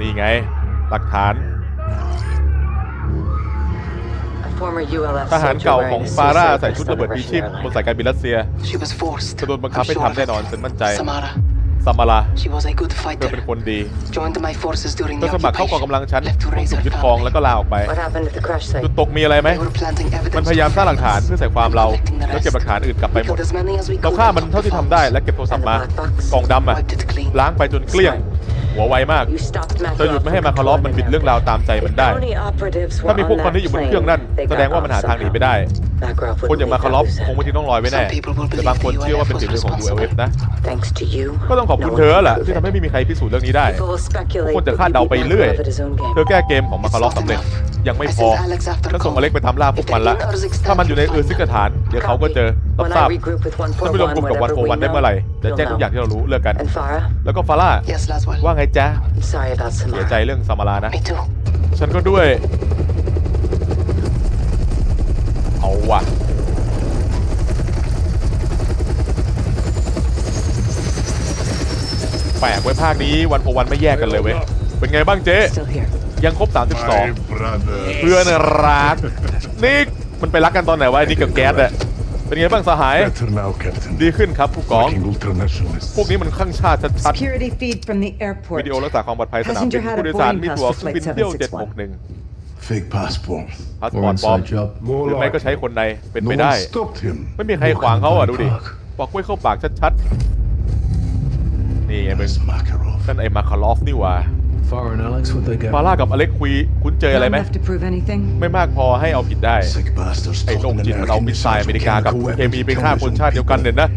นี่ไง หลักฐาน A former ULF ทหาร soldier เก่า wearing ของ a ฟาร่า suicide ใส่ vest ชุด on ระ a เบิดมี Russian ชีพ airline. บนสายการบินรัสเซีย She was forced. จะโดนบังคับ I'm ให้ sure ทำ of แน่ it. นอนฉันมั่นใจ Samara. ซามารา She was a good เธอ fighter. เป็นคนดี Joined my forces during เธอ the สมัครเข้ากองกำลัง occupation. ฉัน Left to ผม raise ถูก her ยึดครอง family. แล้วก็ลาออกไป What happened at the crash จุด site? ตกมีอะไรไหม They were planting มัน evidence. พยายามสร้างหลักฐาน to เพื่อใส่ความเรา collecting the แล้วเก็บหลัก rest. ฐานอื่นกลับไป We หมด killed as many as we เรา could ฆ่า and มัน took เท่า the ที่ทำได้ phones. และเก็บโทรศัพท์มา And the black box? กล่องดำอะ Wiped it clean. ล้างไปจนเกลี้ยง หัวไวมาก You stopped เธอหยุด Makarov ไม่ให้ from มาคารอฟมันบิด controlling เรื่องราวตามใจมันได้ County operatives ถ้า were มีพวก on คนที่ that อยู่บน plane. เครื่องนั่น They แส got ดงว่ามันหา off ทางหนีไปได้ somehow. Makarov คน wouldn't อย่างมา leave คารอฟ that คงไม่ loose ทิ้งร่องรอยไว้แน่ Some people will แต่บางคน believe the เชื่อว่าเป็น ULF ฝีมือของ was ULF นะ Thanks to you. ก็ต้องขอบคุณ no เธ one อ can แหละ prove ที่ it. ทำให้ไม่มีใครพิสูจน์เรื่องนี้ได้ People will speculate คนจะ that คาด he เดา beat ไปเรื่อย Makarov at his own game. เธอแก้เกมของมาคารอฟสำเร็จยังไม่พอฉันส่งอเล็กไปทำล่าพวกมันละ ถ้ามันอยู่ในเออร์ซิกฐาน เดี๋ยวเขาก็เจอรับ When ทรา I บ regroup with ถ้าไปรวมกลุ่มกับวันโฟ141วัน whenever ได้ we เมื่อไหร่ know, จะแจ้งทุกอย่างที่เรารู้เลิกกัน And Farah, แล้วก็ฟาร่า Yes, Laswell. ว่าไงจ๊ะ I'm sorry about เสียใจ Samara. เรื่องซามารานะ Me too. ฉันก็ด้วย เอาว่ะแปลกไว้ยภาคนี้วันโอวันไม่แยกกันเลยเว้ย เป็นไงบ้างเจ๊ Still here. ยังครบ My 32 brother. เพื่อนรัก นี่มันไปรักกันตอนไหนวะไอ้นี่กับแก๊สอะเป็นไงบ้างสหาย Better now, Captain. ดีขึ้นครับผู้กอง Fucking ultranationalists. พวกนี้มันข้างชาติชัด Security feed from the ๆ airport. วิดีโอรักษาความปลอดภัยสนามบิน Passenger had a ผู้โดยสาร boarding มี pass ตั๋ว for เครื่อง flight บินเที่ยว 761. 761 Fake passport. พาสปอร์ต Or ปลอม inside job. ห More รือไม่ก็ like ใช้คนในเป็น no ไป one ได้ stopped him. ไม่มีใครขวางเขาอะดูดิ บอกกล้วยเข้าปากชัดๆ นี่ไงมึง That's Makarov. นั่นไอ้มาคารอฟนี่หว่า Farah and Alex, what they ฟา got? ร่ากับอเล็กคุยคุณเจออะไร Not ไหม enough to prove anything. ไม่มากพอให้เอาผิดได้ Sick bastards ไอ้โรค talking จิตมันเอา American มิสไซล์ missiles อเมริ with กากับ chemical เคมี weapons ไป to ฆ่า kill คน his ชา own ติเดียวกัน people. เนี่ยนะ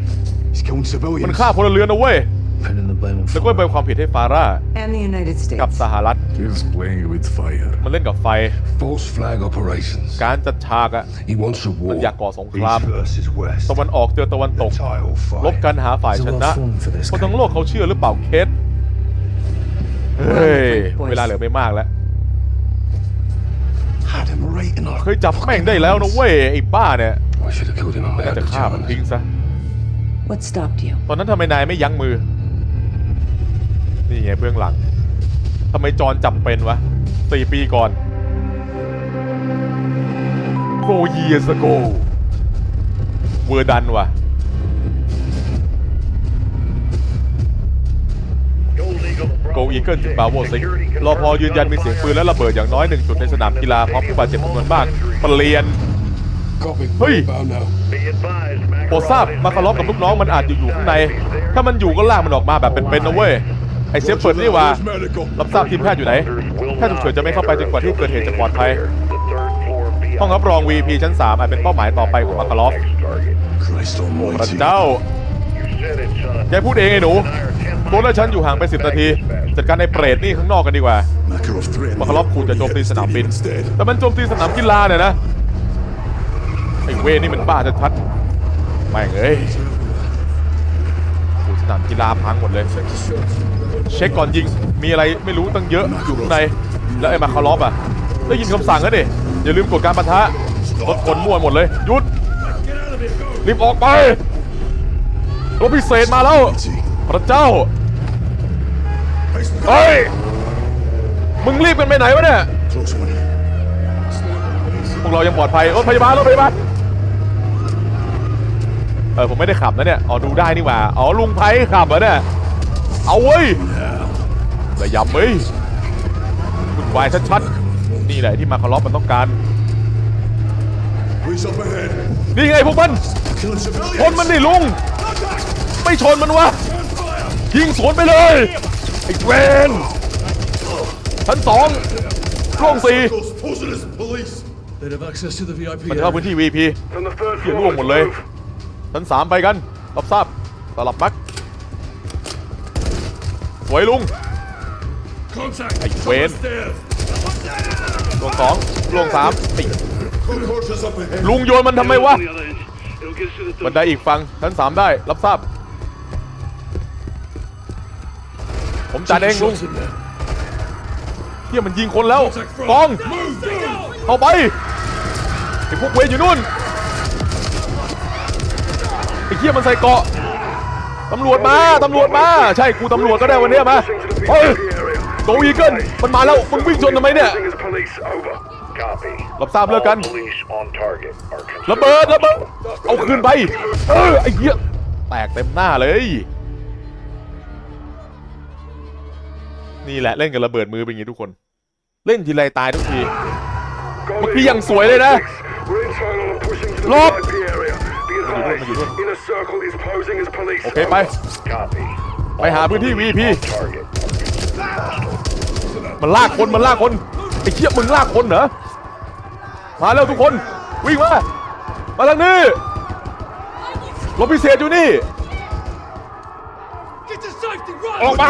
He's killing มัน civilians. ฆ่าพลเรือนนะเว้ย Pinning the blame on แล้วก็ไป Farah. ความผิดให้ฟาร่า And the United กับ States. สหรัฐ He's playing with fire. มันเล่นกับไฟ False flag operations. การจัดฉากอะ He wants a มัน war. อยากก่อสงคราม East versus west. ตะวันออกเจอตะวันตก Title fight. ลบกันหาฝ่ายชนะ It's a well formed for this คนทั้ง kind. โลกเขาเชื่อหรือเปล่าเคสเฮ้ย เวลาเหลือไม่มากแล้ว Had him right in our เคยจับแม่งได้แล้วนะเว้ย ไอ้บ้าเนี่ย I should have killed him when I น่า had จะ the ฆ่ามัน chance. ทิ้งซะ What stopped you? ตอนนั้นทำไมนายไม่ยั้งมือ นี่ไงเบื้องหลังทำไมจอนจับเป็นวะสี่ปีก่อน four years ago เวอร์ดันวะโกอีเกิลถึงบาโวซิกรอพอยืนยันมีเสียงปืนและระเบิดอย่างน้อยหนึ่งจุดในสนามกีฬาพร้อมผู้บาดเจ็บจำนวนมากเปลี่ยน Copy. Hey. About now. โปรดทราบมาคารอฟกับลูกน้องมันอาจจะอยู่ข้างใน ถ้ามันอยู่ก็ลากมันออกมาแบบเป็นๆนะเว้ย ไอเซฟเฟิร์ดนี่ว่ารับทราบทีมแพทย์อยู่ไหนแพทย์ฉุกเฉินจะไม่เข้าไปจนกว่าที่เกิดเหตุจะปลอดภัยห้องรับรอง VP ชั้น 3อาจเป็นเป้าหมายต่อไปของมาคารอฟพระเจ้าแกพูดเองไอ้หนูโบนและฉันอยู่ห่างไป 10 นาที จัดการไอ้เปรตนี่ข้างนอกกันดีกว่ามาคารอฟขู่จะโจมตีสนามบิน แต่มันโจมตีสนามกีฬาเนี่ยนะไอ้เวนี่มันบ้าชัดๆไม่งเอ้ยสนามกีฬาพังหมดเลย เช็คก่อนยิงมีอะไรไม่รู้ตั้งเยอะอยู่ข้างในแล้วไอ้มาคารอฟอะได้ยินคำสั่งแล้วดิอย่าลืมกดการปะทะรถคนมั่วหมดเลยหยุดรีบออกไปรถพิเศษมาแล้ว พระเจ้าเฮ้ยมึงรีบกันไปไหนวะเนี่ยพวกเรายังปลอดภัยรถพยาบาลรถพยาบาลเออผมไม่ได้ขับนะเนี่ยอ๋อดูได้นี่หว่าอ๋อลุงไพขับเหรอเนี่ยเอาเว้ย ระยำเว้ยวุ่นวายชัดๆนี่แหละที่มาคารอฟมันต้องการ Police up ahead. นี่ไงพวกมัน Killing ช civilians. นมันดิลุง ไม่ชนมันวะ ยิงสวนไปเลย ไอ้เวนชั้นสองร่วงสี่ Those positives, police. They'd have access to the VIP มันเข้าพื้น area. ที่ VP เกี่ยร่วงหมดเลยชั้นสามไปกันรับทราบสลับมักสวยลุง Contact. Hey, Wayne. Upstairs. ลวงสองลวงสามไอ้ Code horses up ahead. ลุงโยนมันทำไมวะ บันไดอีกฝั่งชั้นสามได้ รับทราบ ผมจัดเองลุง Shots in there. เที่ยมันยิงคนแล้วกอง เข้าไปไอ้พวกเวรอยู่นู่นไอ้เที่ยมันใส่เกราะตำรวจมา ตำรวจมา ใช่ กูตำรวจก็ได้วันเนี้ยมาเฮ้ย โกอีเกิลมันมาแล้วมึงวิ่งชนทำไมเนี่ย Using his police. Over. Copy. รับทราบเลิกกัน All police on target are ระเบิดระเบิดเอาคืนไป เออไอ้เหี้ยแตกเต็มหน้าเลย นี่แหละเล่นกับระเบิดมือเป็นอย่างนี้ทุกคน เล่นทีไรตายทุกที เมื่อกี้ยังสวยเลยนะ We're internal and pushing to the Lob. VIP area. Be What are you doing? advised, inner circle is posing as police. โอเคไป Copy. ไปหาพื้นที่ VP On target. มันลากคนมันลากคนไอ้เชี่ยมึงลากคนเหรอมาแล้วทุกคนวิ่งมามาทางนี้รถพิเศษอยู่นี่ออกมา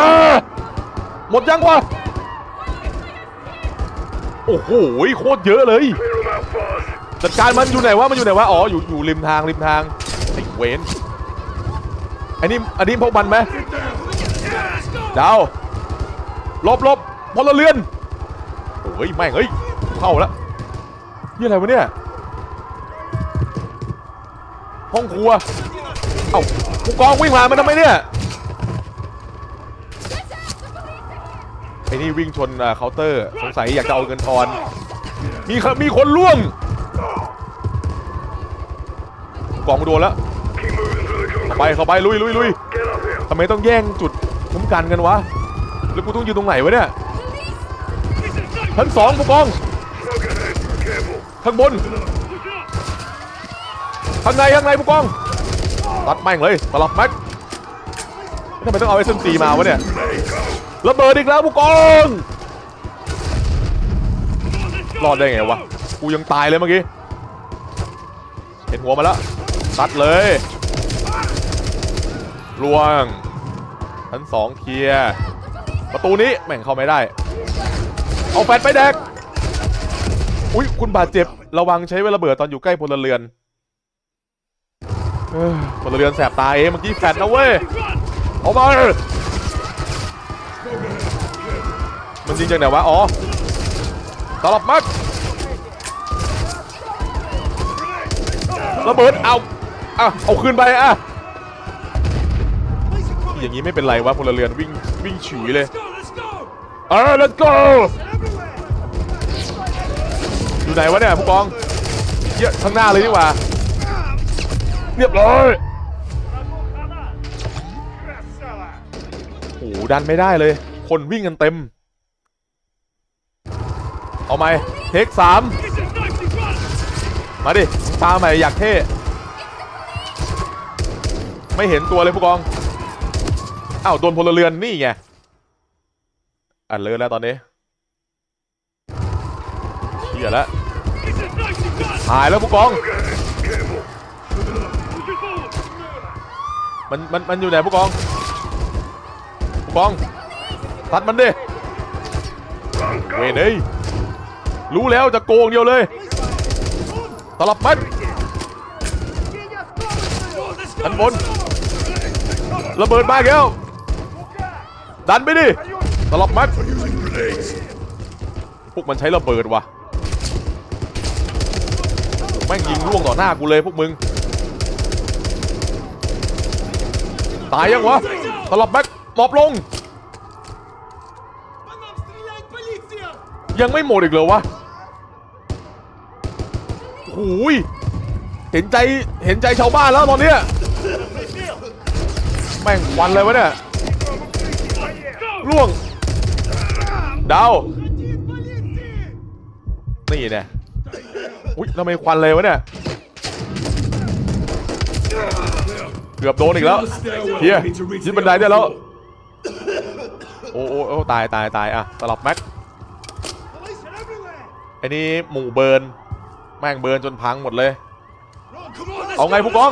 หมดยังวะโอ้โหโคตรเยอะเลยจัดการมันอยู่ไหนวะมันอยู่ไหนวะอ๋ออยู่อยู่ริมทางริมทางไอ้เวนอันนี้อันนี้พวกมันไหมดาว หลบหลบพลเรือนโอ้ยแม่งเฮ้ยเข้าแล้วนี่อะไรวะเนี่ยห้องครัวเอ้าผู้กองวิ่งมามันทำไมเนี่ยไอ้นี่วิ่งชนเคาน์เตอร์สงสัยอยากจะเอาเงินทอน มีมีคนล่วงกองโดนแล้วเข้าไปเข้าไปลุยลุยลุยทำไมต้องแย่งจุดคุ้มกันกันวะ แล้วกูต้องยืนตรงไหนวะเนี่ยชั้นสองผู้กองข้างบนข้างในข้างในผู้กองตัดแม่งเลยสลับแม็กทำไมต้องเอาไอ้เส้นตีมาวะเนี่ยระเบิดอีกแล้วผู้กองรอดได้ไงวะกูยังตายเลยเมื่อกี้เห็นหัวมาแล้วตัดเลยลวงชั้นสองเคลียร์ ประตูนี้แม่งเข้าไม่ได้ เอาแฟดไปแดก อุ้ยคุณบาดเจ็บ ระวังใช้เวลาเบิดตอนอยู่ใกล้พลเรือนอพลเรือนแสบตาเองเมื่อกี้แฟดนะเว้ยเอามามันยิงจากไหนวะ อ๋อตลับมัดระเบิด เอาอะเอาคืนไปอะอย่างนี้ไม่เป็นไรวะพลเรือนวิ่ง วิ่งฉุยเลยเออ let's go อยู่ไหนวะเนี่ยผู้กองเยอะข้างหน้าเลยนี่หว่าเรียบร้อยโอ้โหดันไม่ได้เลย คนวิ่งกันเต็ม เอาไหมเทคสามมาดิตามใหม่อยากเท่ไม่เห็นตัวเลยผู้กอง อ้าวโดนพลเรือนนี่ไงอัดเลยแล้วตอนนี้เฮียแล้วหายแล้วผู้กอง มันมันมันอยู่ไหนผู้กอง ผู้กองตัดมันดิเวยเอ้ยรู้แล้วจะโกงเดียวเลยตลับมันอันบนระเบิดมาอีกแล้ว ดันไปดิตลับมัด Using grenades. พวกมันใช้ระเบิดว่ะแม่งยิงล่วงต่อหน้ากูเลยพวกมึง ตายยังวะตลับแบ็กหมอบลง ยังไม่หมดอีกเหรอวะหูยเห็นใจเห็นใจชาวบ้านแล้วตอนเนี้ยแม่งวันเลยวะเนี่ย ล่วง ดาว นี่เนี่ยอุ้ยทำไมควันเลยวะเนี่ย เกือบโดนอีกแล้วเฮียยึดบันไดได้แล้ว โอ้โอ้ตายตายตายอะสลับแม็กไอ้นี่หมู่เบิร์น แม่งเบิร์นจนพังหมดเลย เอาไงผู้กอง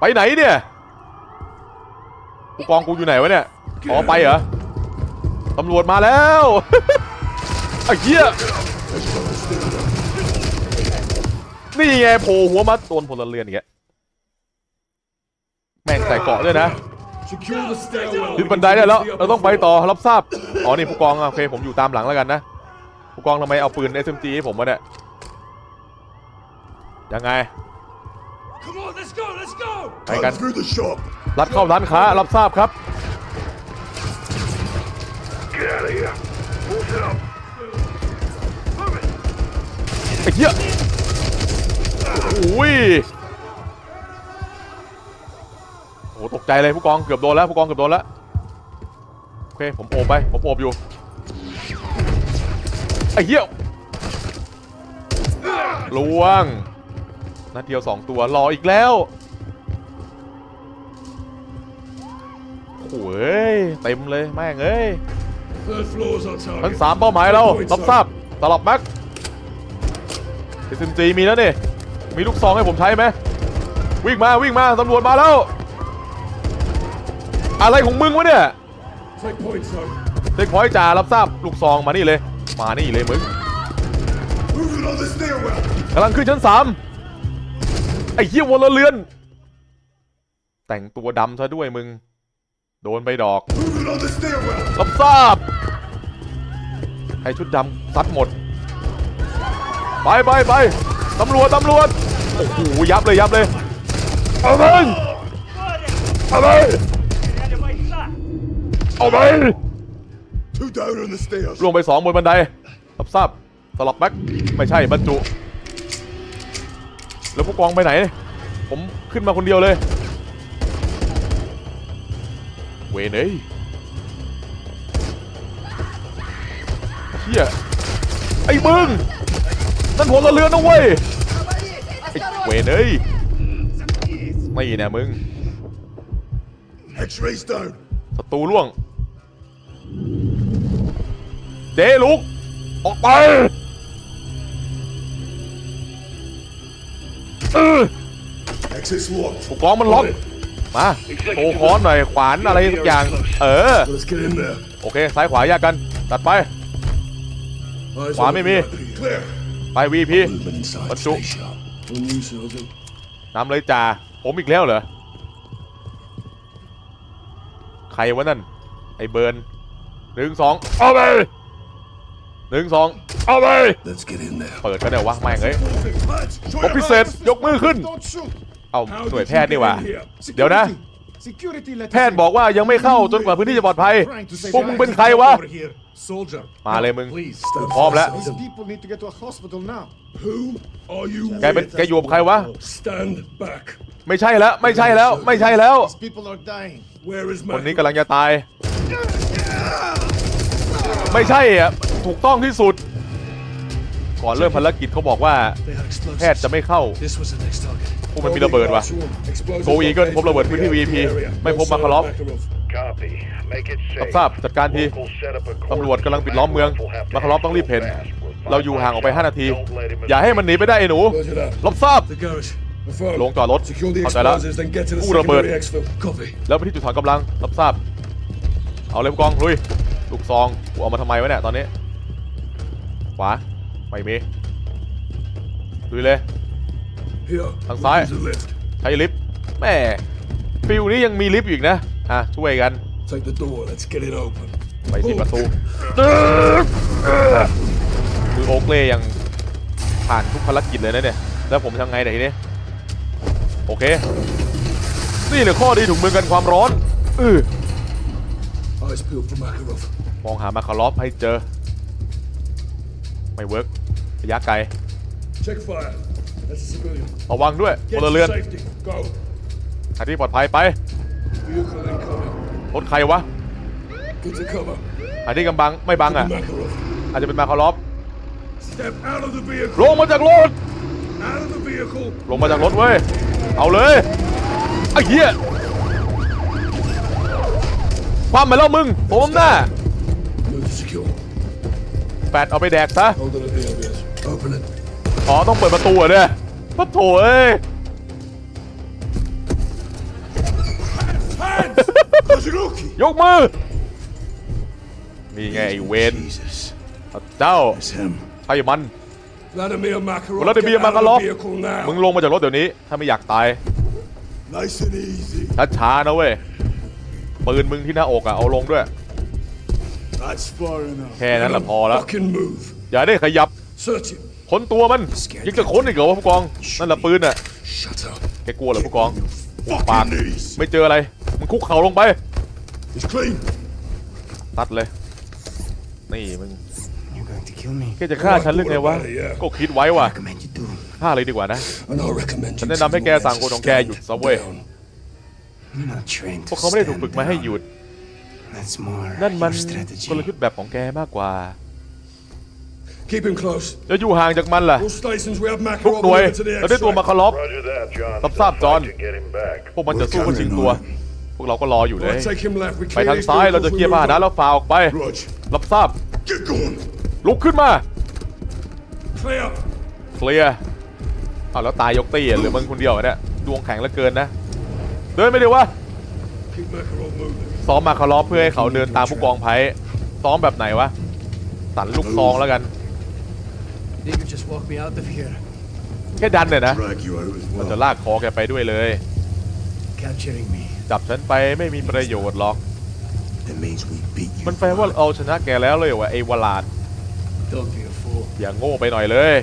ไปไหนเนี่ย ผู้กองกูอยู่ไหนวะเนี่ย อ๋อไปเหรอตำรวจมาแล้วไอ้เหี้ยนี่ไงโผล่หัวมาโดนพลเรือนอีกแล้วแม่งใส่เกราะด้วยนะ Secure the stairwell. ยึดบันไดได้แล้วเราต้องไปต่อรับทราบอ๋อนี่ผู้กองอะโอเคผมอยู่ตามหลังแล้วกันนะผู้กองทำไมเอาปืน SMG ให้ผมวะเนี่ยยังไงไปกัน Time through the shop. รัดเข้าร้านค้ารับทราบครับ Get out of Force it up. Move it. ไอ้เหี้ยโอ้ยโอ้ตกใจเลยผู้กองเกือบโดนแล้วผู้กองเกือบโดนแล้วโอเคผมโอบไปผมโอบอยู่ไอ้เหี้ยลวงนัดเดียวสองตัวรออีกแล้วโอ้ยเต็มเลยแม่งเอ้ย Third floor's our ทั้ง target. สามเป้าหมายเรารับทราบตลับแม็กทีซิมจีมีแล้วนี่มีลูกซองให้ผมใช้ไหมวิ่งมาวิ่งมาตำรวจมาแล้ว อะไรของมึงวะเนี่ย Take point, son. เด็กพอยต์จ่ารับทราบลูกซองมานี่เลย มานี่เลยมึง Moving on the stairwell. กำลังขึ้นชั้นสามไอ้เหี้ยวลเรือน แต่งตัวดำซะด้วยมึง โดนไปดอก Moving on the stairwell. รับทราบให้ชุดดำซัดหมด ไปไปไปตำรวจตำรวจ โอ้โห ยับเลยยับเลย เอาไปเอาไปเอาไป Two down on the stairs. ลงไปสองบนบันไดรับทราบสลับแบ็คไม่ใช่บรรจุ แล้วผู้กองไปไหน ผมขึ้นมาคนเดียวเลย วนเอ้ยเฮียไอ้มึงนั่นหัวละเรือนนะเว้ยไอ้เวนเอ้ยไม่แน่มึง X-rays down. ศัตรูล่วงเจลุกออกไปเออ Exit's locked. ผู้กองมันล็อก มาโตค้อนหน่อยขวานอะไรสักอย่าง เออ Let's get in there. โอเคซ้ายขวาแยกกัน ตัดไป Eyes Khóa on mày the mi. VIP. Clear. ไปวีพี Movement inside. Bật trụ. Stay sharp. On you, Sergeant. นำเลยจ่าผมอีกแล้วเหรอ ใครวะนั่น ไอ้เบิร์นหนึ่งสองเอาไปหนึ่งสองเอาไป Let's get in there. เปิดก็ได้วะแม่งเอ้ย Lads, show ผม your พิเศษ hands. ยกมือขึ้น Don't shoot. เอาห How น่วย did แพ you ทย์นี่ get หว่า in here? เดี๋ยวนะ Security let แพทย์บอกว่ายังไม่เข้าจนกว่าพื้นที่จะปลอดภัย พวกมึงเป็นใครวะ Soldier. มาเลยมึง Please. พร้อมแล้ว These people need to get to a hospital now. Who are you แกเป็น with? แกอยู่กับใครวะ Stand back. ไม่ใช่แล้ว ไม่ใช่แล้ว ไม่ใช่แล้ว These people are dying. Where is คนนี้ Makarov? กำลังจะตาย ไม่ใช่อะ ถูกต้องที่สุด ก่อนเริ่มภารกิจเขาบอกว่า They had explosives. แพทย์จะไม่เข้า This was the next target. พวกมันมีระเบิดว่ะ Explosives โกอีเกิลพบระเบิดพื้นที่ VP ไม่พบมาคารอฟ Copy. Make it รับ safe. ทราบจัดการที Locals set up a ตำรวจกำลังปิดล้อมเมือง We'll have to มาคารอฟต้องรีบเพ่น handle fast. เราอยู่ห่างออกไป 5 นาที Don't let him อย่าให้มันหนีไปได้ไอ้หนู Roger that. รับทราบ The garage. Affirm. ลงจอดรถ Secure the เข้าใจแล้ว explosives, then get to the Ui, ระเบิด secondary exfil. Copy. แล้วไปที่จุดถอนกำลังรับทราบ เอาเลยผู้กองลุยลูกซองกูเอามาทำไมวะเนี่ยตอนนี้ขวาไม่มีลุยเลย Here. Thằng we'll sai. use the lift. ใช้ลิฟต์แม่ฟิลนี้ยังมีลิฟต์อยู่อีกนะ อะ ช่วยกัน Take the door. Let's get it open. ไปที่ประตูคือโอเกเล่ยังผ่านทุกภารกิจเลยนะเนี่ย แล้วผมทำไงเนี่ยทีนี้โอเค นี่เลยข้อดีถุงมือกันความร้อนเออ Eyes peeled for Makarov. มองหามาคารอฟให้เจอ ไม่เวิร์กระยะไกล Check fire. That's a civilian. ระวังด้วยพ Get ล to เรือน safety. Go. หาที่ปลอดภัยไป Vehicle incoming. รถใครวะ Get to cover. หาที่กำบังไม่บังอะ Makarov. อาจจะเป็นมาคารอฟ Step out of the ล vehicle. งมาจากรถ Out of the vehicle. ลงมาจากรถเว้ย เอาเลยไอ้เหี้ยความไปแล้วมึงโอมหน้า Move to secure. แปดเอาไปแดกซะ Hold it at the obvious. Open it. อ๋อต้องเปิดประตูเหรอเนี่ยปะโถเอ้ย Hands! Kozuruki! ยกมือ นี่ไงไอ้เวน Jesus. เจ้า It's him. ใช่มัน Vladimir Makarov. Vladimir get out of the Makarov. vehicle now. มึงลงมาจากรถเดี๋ยวนี้ ถ้าไม่อยากตาย Nice and easy. ช้าๆนะเว้ย ปืนมึงที่หน้าอกอะเอาลงด้วย That's far enough. แค่นั้นแหละพอแล้ว Fucking move. อย่าได้ขยับ Search him. ค้นตัวมันยังจะค้นอีกเหรอวะผู้กองนั่นแหละปืนอะ Shut up. แกกลัวเหรอผู้กองปาก Fucking knees. ไม่เจออะไรมึงคุกเข่าลงไป He's clean. ตัดเลยนี่มึง You're going to kill me. แกจะฆ่าฉันหรือไงวะก็คิดไว้ว่ะ Recommend you do. ฆ่าเลยดีกว่านะ And I recommend ฉัน you แนะ to นำให้แก your สั่งคนของแกหยุดซะเว้ย down. You're not trained พว to กเขาไม่ได้ถูก stand ฝึกมาให้ down. หยุด That's more นั่นมัน your strategy. กลยุทธ์แบบของแกมากกว่า Keep him close. แล้วอยู่ห่างจากมันล่ะ All stations, we have ทุก Makarov หน่วย delivered to the เราได้ตัวมา extract. คารอฟ Roger that, John. Stop, stop, Still John. fight to get him back. พวกมันจะสู้เพื่อชิงตัว พวกเราก็รออยู่เลย Right, take him left. We ไป clear ทาง these ซ้ายเรา vehicles, จะ we เคลียร์ move พาหนะ on. แล้วฝ่าออกไป Rog, รับทราบ get going. ลุกขึ้นมา Clear. เคลียร์เอาแล้วตายยกตีอะหรือมึงคนเดียวอะเนี่ยดวงแข็งเหลือเกินนะ เดินไม่ดีวะ Keep Makarov moving. ซ้อมมาคารอฟเพื่อให้เขาเดินตามผู้กองไพ่ซ้อมแบบไหนวะ สันลูกซองแล้วกัน You could just walk me out of here. แค่ดันเนี่ยนะ Drag you out as มัน well. จะลากคอแกไปด้วยเลย Capturing me. จับฉันไปไม่มีประโยชน์หรอก It means we beat you. มันแปลว่าเอาชนะแกแล้วเลยเหรอวะไอ้วลาด Don't be a fool. อย่างโง่ไปหน่อยเลย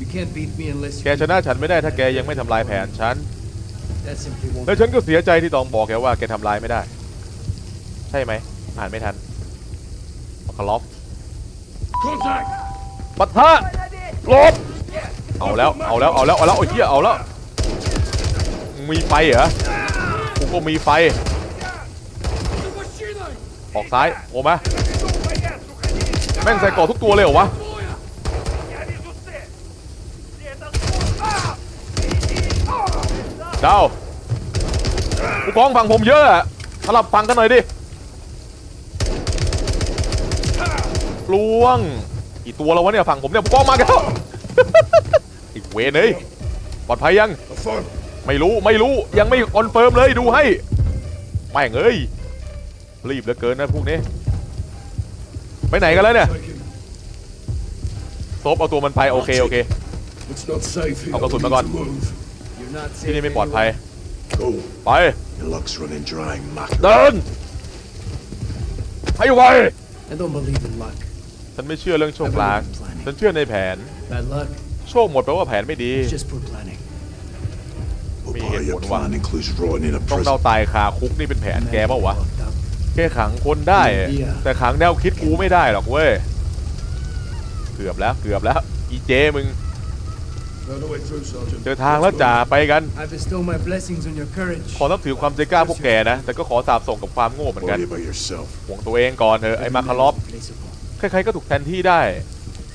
You can't beat me unless แก you. ชนะฉันไม่ได้ถ้าแกยังไม่ทำลายแผนฉัน That simply won't. แล้วฉันก็เสียใจที่ต้องบอกแกว่าแกทำลายไม่ได้ ใช่ไหม อ่านไม่ทันมาคาร์ลอฟ Contact. ปะทะหลบเอาแล้วเอาแล้วเอาแล้วเอาแล้วโอ้ยเหี้ยเอาแล้วมีไฟเหรอกูก็มีไฟ ออกซ้ายโอ้มาแม่งใส่เกอทุกตัวเลยเหรอวะดาวผู้กองฟังผมเยอะอะสลับฟังกันหน่อยดิลวง กี่ตัวแล้ววะเนี่ยฝั่งผมเนี่ยผู้กองมาแล้วอีกเวนเอ้ยปลอดภัยยัง Affirm. ไม่รู้ไม่รู้ยังไม่คอนเฟิร์มเลยดูให้แม่งเอ้ยรีบเหลือเกินนะพวกนี้ไปไหนกันแล้วเนี่ย Take him. โซฟเอาตัวมันไปโอเคโอเค It's not safe here. I'll go We through need my to gun. move. You're not ที่ safe. นี่ไม่ปลอดภัย Go. ไป Your luck's running dry, Mac. เดินให้ไว I don't believe in luck. ฉันไม่เชื่อเรื่องโชคลางฉันเชื่อในแผน Bad luck. โชคหมดแปลว่าแผนไม่ดี It's just poor planning. Oh, Me boy, and your one plan includes rotting in a ต้อง prison. เดาตายคาคุกนี่เป็นแผนแกเปล่าวะ Fucked up. แกขังคนได้ แต่ขังแนวคิดกูไม่ได้หรอกเว้ย เกือบแล้วเกือบแล้ว อีเจมึง Right away through, Sergeant. เจอทางแล้วจ่าไปกัน I bestow my blessings on your courage. ขอนับถือความใจกล้าพวกแกนะ แต่ก็ขอสาบส่งกับความโง่เหมือนกัน Worry about yourself. ห่วงตัวเองก่อนเถอะไอ้มาคารอฟ Replaceable. ใครๆก็ถูกแทนที่ได้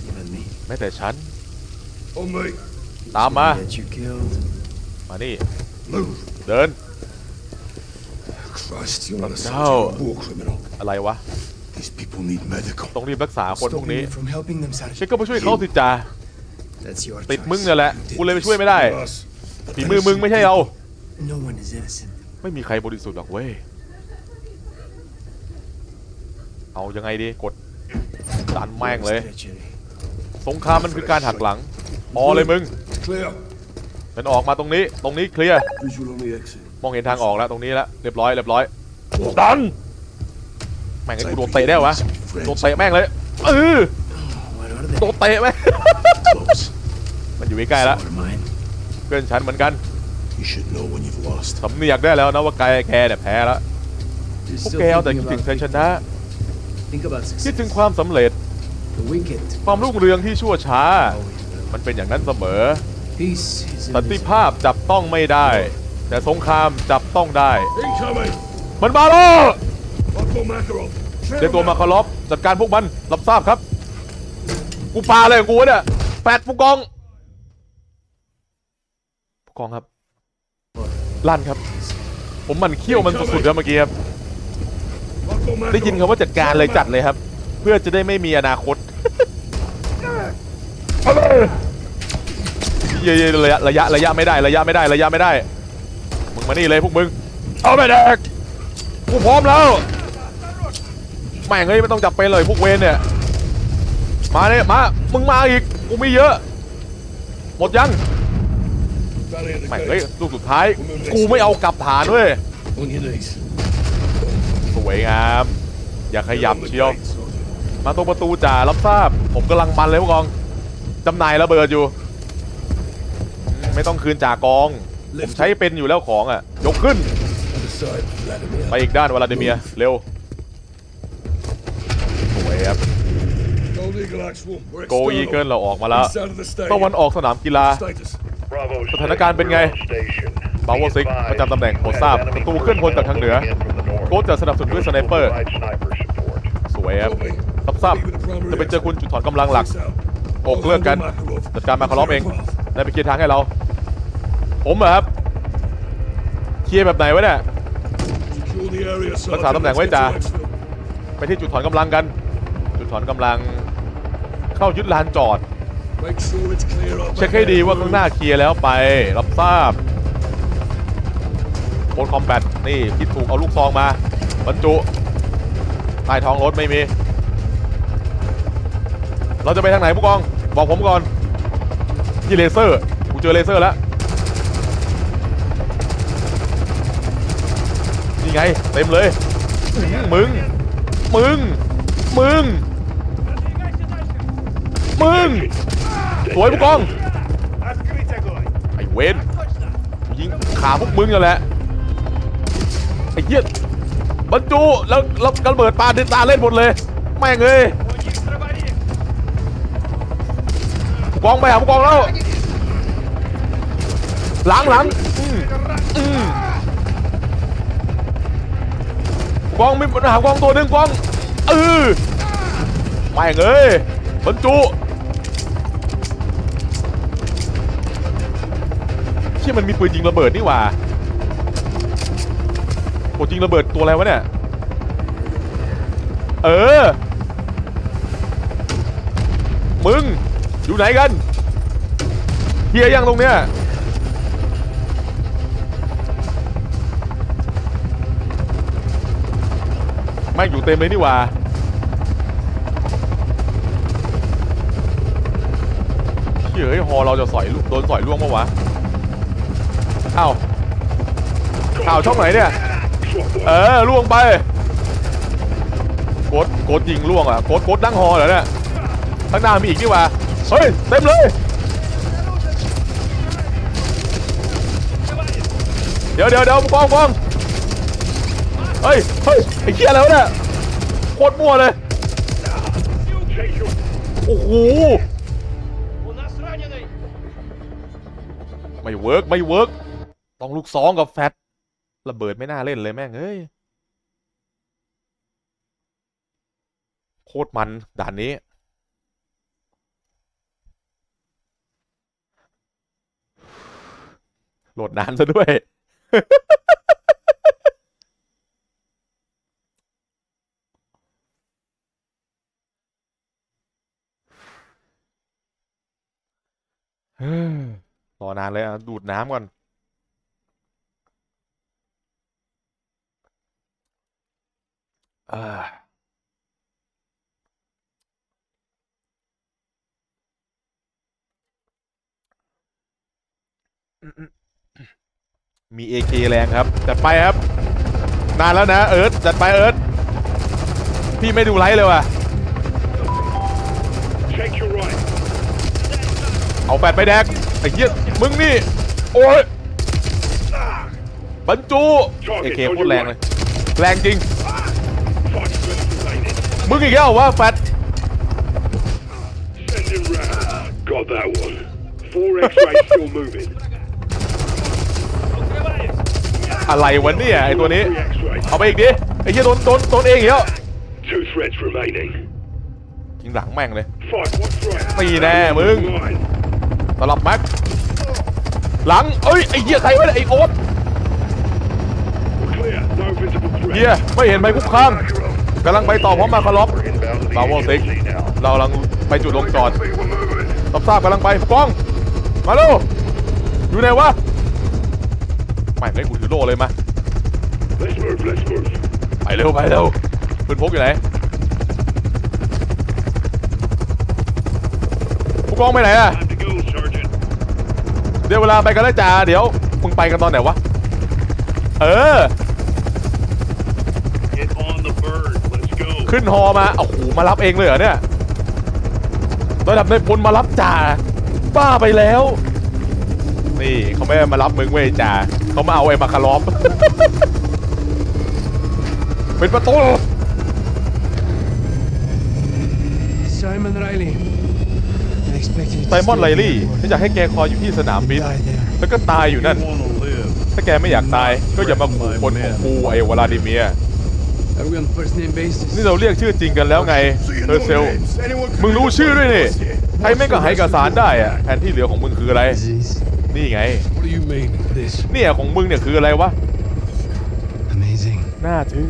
Even me. แม้แต่ฉัน On me. ตามมา That you killed. มานี่ Move. เดิน Christ, you're not a No. soldier, you're a war criminal. อะไรวะ These people need medical. ต้องรีบรักษาคนพวก Stopping นี้ me from helping them, ฉัน Sergeant. ก็ไปช่วยเขาสิจ่า That's your ติด choice. มึงเนี่ยแหละ กูเลยไปช่วยไม่ได้ Us. ฝีมือมึงไม่ใช่เรา No one is innocent. ไม่มีใครบริสุทธิ์หรอกเว้ย เอายังไงดี กด ดันแม่งเลย Treachery. สงครามมันคือการหักหลังพอเลยมึง Clear. มันออกมาตรงนี้ ตรงนี้เคลียร์ Visual on the exit. มองเห็นทางออกแล้วตรงนี้แล้วเรียบร้อยเรียบร้อย ดัน แม่งไอ้กูโดนเตะได้วะ โดนเตะแม่งเลยเออ What are they? โดนเตะแม่ง Close. มันอยู่ใกล้ๆแล้ว So are mine. เพื่อนฉันเหมือนกัน You should know when you've lost. สำเนียกได้แล้วนะว่าแกแกเนี่ยแพ้แล้ว You're พวก still แกเอาแต่ thinking คิดถึง about ชัยชนะ Think about คิด success. ถึงความสำเร็จ The wicked. ความรุ่งเรืองที่ชั่วช้า Always will. มันเป็นอย่างนั้นเสมอ Peace is สันติ invisible. ภาพจับต้องไม่ได้ แต่สงครามจับต้องได้ Incoming. มันมาแล้ว Michael Makarov. เรียกตัวมาคารอฟจัดการพวกมันรับทราบครับ กูปาเลยของกูเนี่ยแปดผู้กองผู้กองครับลั่นครับ ผมมันเขี้ยวมันสุดๆแล้วเมื่อกี้ครับ Michael Makarov. ได้ยินคำว่าจัดการเลยจัดเลยครับ เพื่อจะได้ไม่มีอนาคตเย้ๆระยะระยะระยะไม่ได้ระยะไม่ได้ระยะไม่ได้ มึงมานี่เลยพวกมึง เอาไปแดกกูพร้อมแล้วแม่งเฮ้ยไม่ต้องจับเป็นเลยพวกเวนเนี่ย มาเนี่ยมา มึงมาอีก กูมีเยอะ หมดยังแม่งเฮ้ยลูกสุดท้าย กูไม่เอากลับฐานเว้ย On your knees. ส วยงาม อย่าขยับเชียว มาตรงประตูจ่ารับทราบ ผมกำลังมันเลยผู้กองจำหน่ายระเบิดอยู่ ไม่ต้องคืนจ่ากอง ผมใช้เป็นอยู่แล้วของอะ ยกขึ้น ไปอีกด้านวลาดิเมียเร็วสวยครับโกอีเกิลเราออกมาแล้วตะวันออกสนามกีฬา สถานการณ์เป็นไง Station. Bravo Be Six advised, ประจำตำแหน่งโปรด you ทราบ have enemy ศัตรูเคลื่อนพลจากทางเหนือโค้ชจะสนับสนุนด้วยสไนเปอร์ สวยครับรับทราบจะไปเจอคุณจุดถอนกำลังหลักอกเลือกกันจัดการมาคารอฟเองได้ไปเคลียร์ทางให้เรา ผมเหรอครับเคลียร์แบบไหนวะเนี่ยรักษาตำแหน่งไว้จ่าไปที่จุดถอนกำลังกัน จุดถอนกำลัง เข้ายึดลานจอด เช็คให้ดีว่าข้างหน้าเคลียร์แล้วไป รับทราบ โคนคอมแบทนี่ผิดถูกเอาลูกซองมาบรรจุใต้ท้องรถไม่มี เราจะไปทางไหนผู้กอง บอกผมก่อนที่เลเซอร์กูเจอเลเซอร์แล้วนี่ไง เต็มเลย มึง มึง มึง มึง สวยผู้กอง ไอ้เวนยิงขาพวกมึงนั่นแหละ เหี้ยบรรจุแล้วแล้วกระเบิดปาดินตาเล่นหมดเลย แม่งเอ้ยผู้กองไปหาผู้กองแล้ว หลังหลังอืมอืมผู้กองมีปัญหาผู้กองตัวหนึ่งผู้กองเออแม่งเอ้ยบรรจุเชี่ยมันมีปืนยิงระเบิดนี่หว่า โอ้ยิงระเบิดตัวอะไรวะเนี่ย เออ มึง อยู่ไหนกันเฮียยังตรงเนี้ยแม่งอยู่เต็มเลยนี่ว่าเฮ้ยฮอเราจะสอยโดนสอยล่วงปะวะอ้าวข่าวช่องไหนเนี่ย เออล่วงไปโกดโกดยิงล่วงอะโกดโกดนั่งฮอเหรอเนี่ยข้างหน้ามีอีกนี่หว่าเฮ้ยเต็มเลย เดี๋ยวเดี๋ยวเดี๋ยวกองกองเฮ้ยเฮ้ยไอ้เหี้ยอะไรวเนี่ยโคตรมั่วเลยโอ้โหไม่เวิร์กไม่เวิร์กต้องลูกสองกับแฟต ระเบิดไม่น่าเล่นเลยแม่งเอ้ยโคตรมันด่านนี้ โหลดนานซะด้วยเฮ้ยรอนานเลยอะ ดูดน้ำก่อน อ่ามี AK แรงครับ จัดไปครับ นานแล้วนะ เอิร์ธจัดไปเอิร์ธพี่ไม่ดูไลฟ์เลยว่ะ Check your right. เอาแฟดไปแดก ไอ้เหี้ย มึงนี่ โอ้ยบรรจุ เอเคโคตรแรงเลย แรงจริง Five minutes remaining. มึงอีกแล้วเหรอวะแฟด Sending round. Got that one. Four X-rays still moving. อะไรวะเนี่ยไอ้ตัวนี้ Three X-rays. เอาไปอีกดิไอ้เหี้ยโดนโดนโดนเองอีกแล้ว Two threats remaining. ยิงหลังแม่งเลย Five. What's right? ตีแน่มึง Mine. สลับแม็กหลังเอ้ยไอ้เหี้ยใครวะเนี่ยไอ้โอ๊ต We're clear. No visible threat. เหี้ยไม่เห็นไหมคุกคาม กำลังไปต่อพร้อมมาคารอฟ We're inbound to the บาวซิกเรากำลังไปจุดลงจอด Copy, We're moving. รับทราบกำลังไปผู้อง มาเร็วอยู่ไหนวะไม่ไม่กูถือโล่เลยมาไปเร็วไปเร็วปืนพกอยู่ไหนผู้กองไปไหนอะเดี๋ยวเวลาไปกันแล้วจ้าเดี๋ยวมึงไปกันตอนไหนวะ เออ Get on the bird. Let's go. ขึ้นฮอมาโอ้โหมารับเองเลยเหรอเนี่ยระดับในพลมารับจ่าบ้าไปแล้ว นี่เขาไม่ได้มารับมึงเว้ยจ่าเขามาเอาไอ้มาคารอฟเป็นประตู Simon Riley. I expected you ไซ to มอน stay ไล here ลี่ for ฉันอยากให้แกคอยอยู่ที่สนามบิน Die there. แล้วก็ตายอยู่นั่น want to live. ถ้าแกไม่อยากตายก็อย่ามาขู่คนของกูไอ้วลาดิเมียร์ นี่เราเรียกชื่อจริงกันแล้วไงเธอเซล มึงรู้ชื่อด้วยนี่ใครไม่งก็ให้กับสารได้อะแผนที่เหลือของมึงคืออะไร This นี่ไง What do you mean, this? เนี่ยของมึงเนี่ยคืออะไรวะ amazing. น่าทึ่ง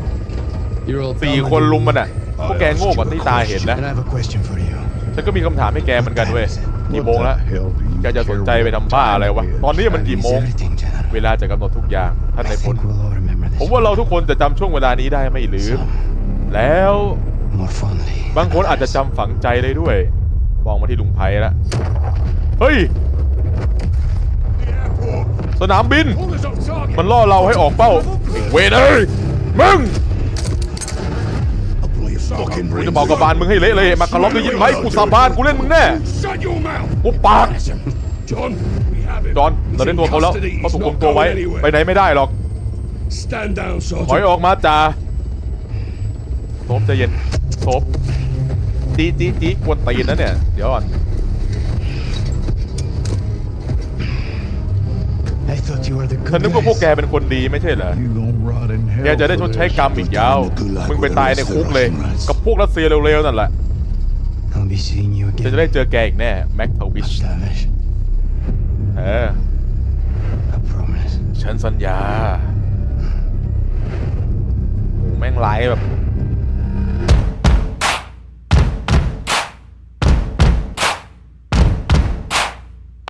You're all สี่คนลุมมันอะ พวกแกโง่กว่าที่ตาเห็นนะ And I have a question for you. ฉันก็มีคำถามให้แกเหมือนกันเว้ยกี่โมงแล้วแกจะสนใจไปทำบ้าอะไรวะ ตอนนี้มันกี่โมง Is everything, General? เวลาจะกำหนดทุกอย่าง ท่านใน I พล think we'll all remember ผม this ว่าเราทุกคนจะจำช่วงเวลานี้ได้ไม่ลืม แล้ว more fondly. บางคนอาจจะจำฝังใจเลยด้วย มองมาที่ลุงไพละเฮ้ย สนามบิน Hold us off target. มันล่อเราให้ออกเป้า เวทเอ้ยมึง I'll blow your fucking กูจะบอกกับบานมึงให้เละเลยมาคารอบได้ยินไหมกูสาบานกูเล่นมึงแน่ Shut your mouth. กูปาก John, we have him. จอห์นเราได้ตัวเขาแล้วเขาถูกคุมตัวไว้ ไปไหนไม่ได้หรอก Stand down, ถอย Sergeant. ออกมาจ่าโซบใจเย็นโซบจีจีจีกวนตีนนะเนี่ย เดี๋ยวก่อน I thought you were the ฉัน good นึกว่าพวกแก guys. เป็นคนดีไม่ใช่เหรอ You gonna rot in hell แกจะได้ชดใช้กรรมอีกยาว มึงไปตายในคุกเลย กับพวกรัสเซียเร็วๆนั่นแหละ I'll be seeing you จะ again. จะได้เจอแกอีกแน่ แม็กทวิช Octavius. เออ I promise. ฉันสัญญาโอ้ แม่งไลฟ์แบบ